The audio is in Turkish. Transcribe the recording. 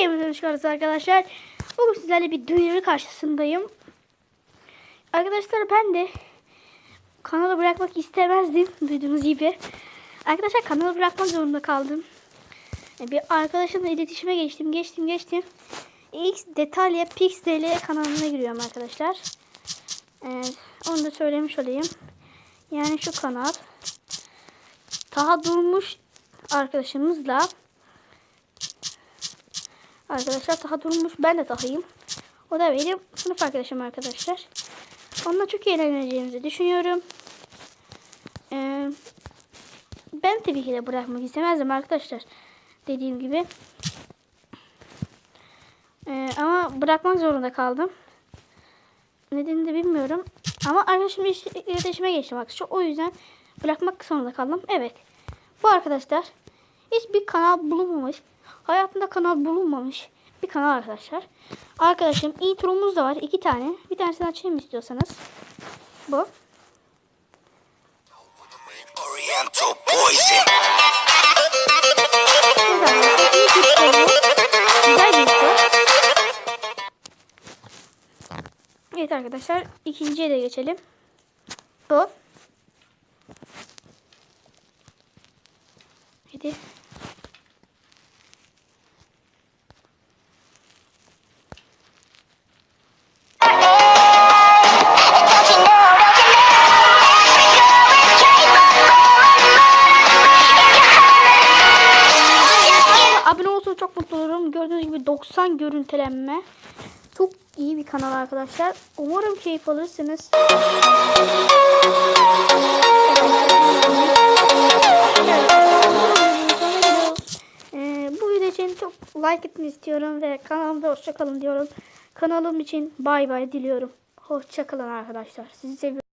Hepinize çıkarız arkadaşlar. Bugün sizlerle bir duyuru karşısındayım. Arkadaşlar ben de kanalı bırakmak istemezdim duyduğunuz gibi. Arkadaşlar kanalı bırakmak zorunda kaldım. E, Bir arkadaşımla iletişime geçtim, geçtim, geçtim. X Detalya Pixel kanalına giriyorum arkadaşlar. Evet, onu da söylemiş olayım. Yani şu kanal. Taha Durmuş arkadaşımızla Arkadaşlar Taha Durmuş ben de Taha'yım. O da benim sınıf arkadaşım arkadaşlar. Onunla çok eğleneceğimizi düşünüyorum. Ee, ben tabii ki de bırakmak istemezdim arkadaşlar. Dediğim gibi. Ee, ama bırakmak zorunda kaldım. Nedenini de bilmiyorum. Ama arkadaşım iletişime geçtim arkadaşlar. O yüzden bırakmak zorunda kaldım. Evet. Bu arkadaşlar hiçbir kanal bulunmamış. Hayatında kanal bulunmamış bir kanal arkadaşlar. Arkadaşım intromuz da var. iki tane. Bir tanesini açayım istiyorsanız. Bu. Oriental poison. Evet arkadaşlar ikinciye de geçelim. Bu. Hadi. Çok mutlu olurum. Gördüğünüz gibi 90 görüntülenme. Çok iyi bir kanal arkadaşlar. Umarım keyif alırsınız. Ee, bu video için çok like etmeni istiyorum ve kanalımda hoşça kalın diyorum. Kanalım için bay bay diliyorum. Hoşça kalın arkadaşlar. Sizi seviyorum.